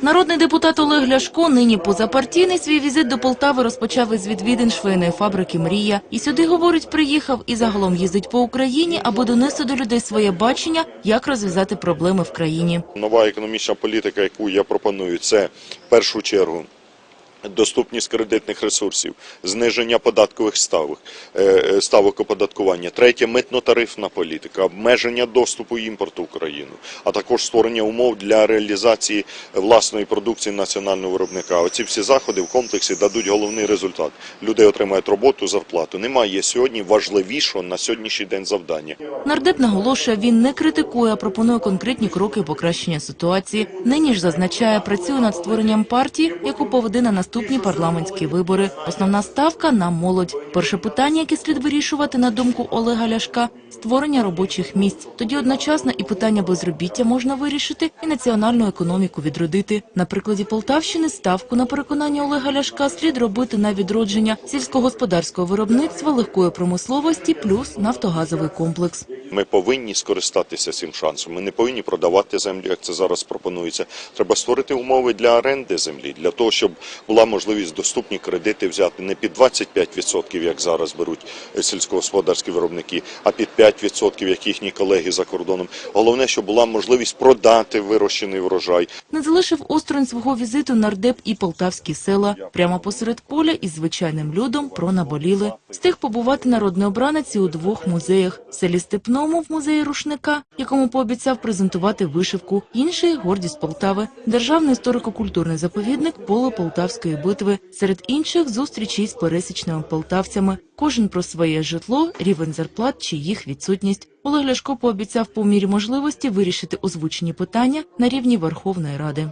Народний депутат Олег Ляшко нині позапартійний свій візит до Полтави розпочав із відвідин швейної фабрики «Мрія». І сюди, говорить, приїхав і загалом їздить по Україні, аби донести до людей своє бачення, як розв'язати проблеми в країні. Нова економічна політика, яку я пропоную, це в першу чергу. Доступність кредитних ресурсів, зниження податкових ставок, е, е, ставок оподаткування. Третє митно-тарифна політика, обмеження доступу імпорту в Україну, а також створення умов для реалізації власної продукції національного виробника. Оці всі заходи в комплексі дадуть головний результат. Люди отримають роботу, зарплату. Немає сьогодні важливішого на сьогоднішній день завдання. Нардеп наголошує, він не критикує, а пропонує конкретні кроки покращення ситуації. Нині ж зазначає, працює над створенням партії, яку поведе на наступні парламентські вибори. Основна ставка на молодь. Перше питання, яке слід вирішувати на думку Олега Ляшка – створення робочих місць. Тоді одночасно і питання безробіття можна вирішити, і національну економіку відродити. На прикладі Полтавщини ставку на переконання Олега Ляшка слід робити на відродження сільськогосподарського виробництва, легкої промисловості плюс нафтогазовий комплекс. Ми повинні скористатися цим шансом. Ми не повинні продавати землю, як це зараз пропонується. Треба створити умови для оренди землі, для того, щоб була можливість доступні кредити взяти не під 25%, як зараз беруть е, сільськогосподарські виробники, а під 5%, як їхні колеги за кордоном. Головне, щоб була можливість продати вирощений врожай. Не залишив осторонь свого візиту нардеп і полтавські села. Прямо посеред поля із звичайним людом про наболіли. Встиг побувати народний обранець у двох музеях. Селі Степному в музеї рушника, якому пообіцяв презентувати вишивку. Інший – гордість Полтави. Державний історико-культурний заповідник поле Полтавської битви. Серед інших – зустрічі з пересічними полтавцями. Кожен про своє житло, рівень зарплат чи їх відсутність. Олег Ляшко пообіцяв по мірі можливості вирішити озвучені питання на рівні Верховної Ради.